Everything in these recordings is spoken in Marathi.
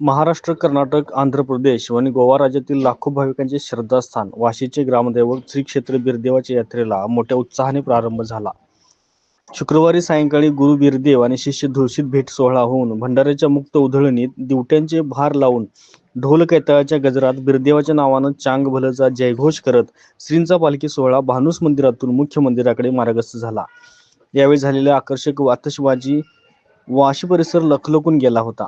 महाराष्ट्र कर्नाटक आंध्र प्रदेश आणि गोवा राज्यातील लाखो भाविकांचे श्रद्धास्थान. वाशीचे ग्रामदैवत श्री क्षेत्र बिरदेवाच्या यात्रेला मोठ्या उत्साहाने प्रारंभ झाला. शुक्रवारी सायंकाळी गुरु बिरदेव आणि शिष्य धुळशीत भेट सोहळा होऊन भंडाऱ्याच्या मुक्त उधळणीत दिवट्यांचे भार लावून ढोल कैताळाच्या गजरात बिरदेवाच्या नावानं चांग भलचा जयघोष करत श्रींचा पालखी सोहळा भानुस मंदिरातून मुख्य मंदिराकडे मार्गस्थ झाला. यावेळी झालेल्या आकर्षक आतषबाजी वाशी परिसर लखलखून गेला होता.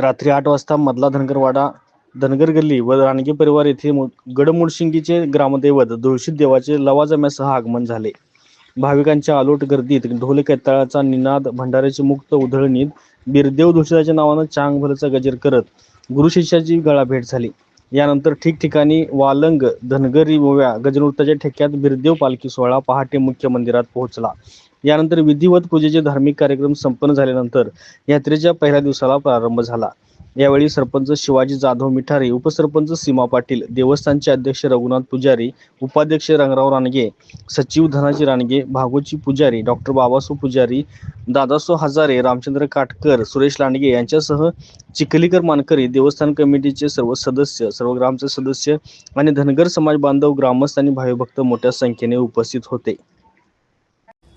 रात्री आठ वाजता मधला धनगरवाडा धनगर गल्ली व रानगे परिवार येथे गडमुडशिंगीचे ग्रामदैवत दुळशीत देवाचे लवाजम्यासह आगमन झाले. भाविकांच्या आलोट गर्दीत ढोल कैताळाचा निनाद भंडाऱ्याची मुक्त उधळणीत बिरदेव दुळशीदाच्या नावानं चांग भरचा गजर करत गुरुशिष्याची गळाभेट झाली. यानंतर ठिकठिकाणी वालंग धनगरी ओव्या गजनृत्याच्या ठेक्यात बिरदेव पालखी सोहळा पहाटे मुख्य मंदिरात पोहोचला. यानंतर विधिवत पूजेचे धार्मिक कार्यक्रम संपन्न झाल्यानंतर यात्रेच्या पहिल्या दिवसाला प्रारंभ झाला. यावेळी सरपंच शिवाजी जाधव मिठारे उपसरपंच सीमा पाटील देवस्थानचे अध्यक्ष रघुनाथ पुजारी उपाध्यक्ष रंगराव रानगे सचिव धनाजी रानगे भागोजी पुजारी डॉक्टर बाबासो पुजारी दादासो हजारे रामचंद्र काटकर सुरेश लांडगे यांच्यासह चिखलीकर मानकरी देवस्थान कमिटीचे सर्व सदस्य सर्व ग्रामचे सदस्य आणि धनगर समाज बांधव ग्रामस्थ आणि भाविभक्त मोठ्या संख्येने उपस्थित होते.